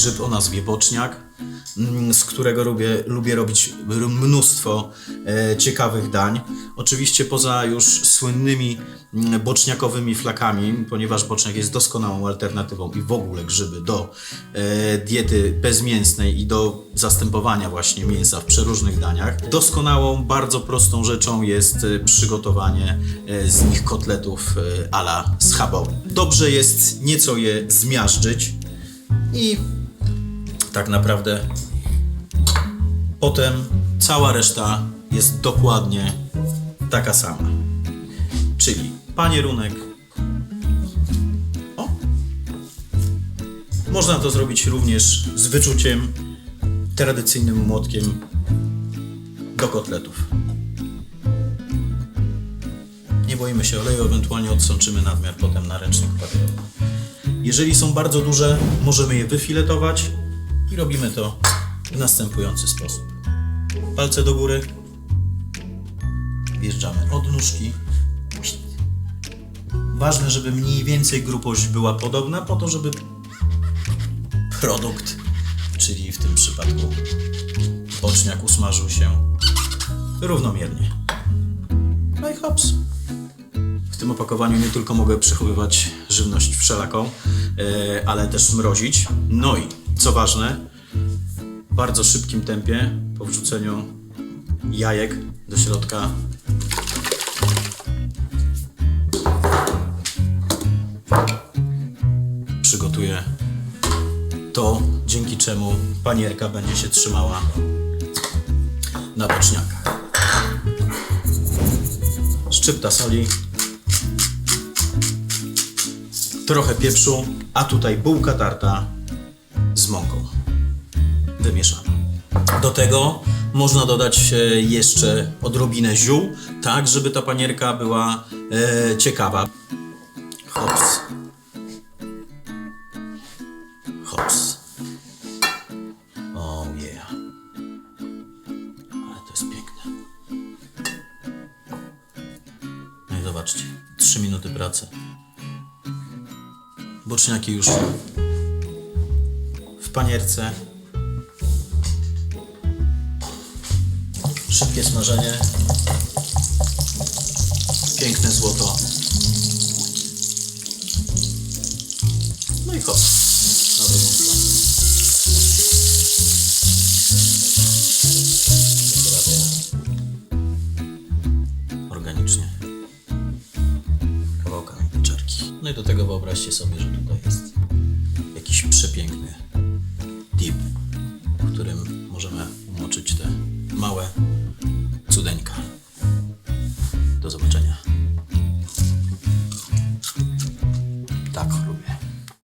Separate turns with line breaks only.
grzyb o nazwie boczniak, mm, z którego lubię, lubię robić mnóstwo e, ciekawych dań. Oczywiście poza już słynnymi mm, boczniakowymi flakami, ponieważ boczniak jest doskonałą alternatywą i w ogóle grzyby do e, diety bezmięsnej i do zastępowania właśnie mięsa w przeróżnych daniach. Doskonałą, bardzo prostą rzeczą jest e, przygotowanie z nich kotletów ala schabowy. Dobrze jest nieco je zmiażdżyć i tak naprawdę potem cała reszta jest dokładnie taka sama. Czyli panierunek. O! Można to zrobić również z wyczuciem tradycyjnym młotkiem do kotletów. Nie boimy się oleju, ewentualnie odsączymy nadmiar potem na ręcznik papierowy. Jeżeli są bardzo duże, możemy je wyfiletować i robimy to w następujący sposób. Palce do góry, wjeżdżamy od nóżki. Ważne, żeby mniej więcej grubość była podobna, po to, żeby produkt, czyli w tym przypadku boczniak usmażył się równomiernie. No i hops. W tym opakowaniu nie tylko mogę przechowywać żywność wszelaką, e, ale też mrozić. No i co ważne, w bardzo szybkim tempie po wrzuceniu jajek do środka. Przygotuję to, dzięki czemu panierka będzie się trzymała na boczniakach. Szczypta soli, trochę pieprzu, a tutaj bułka tarta z mąką wymieszana. Do tego można dodać e, jeszcze odrobinę ziół, tak żeby ta panierka była e, ciekawa. Hops. Hops. Oh yeah. Ale to jest piękne. No i zobaczcie, 3 minuty pracy. Boczniaki już w panierce. Szybkie smażenie. Piękne złoto. No i hop. Na drugą stronę. Organicznie. Kawałkami pieczarki. No i do tego wyobraźcie sobie, że tutaj jest jakiś przepiękny dip, którym możemy umoczyć te małe cudeńka.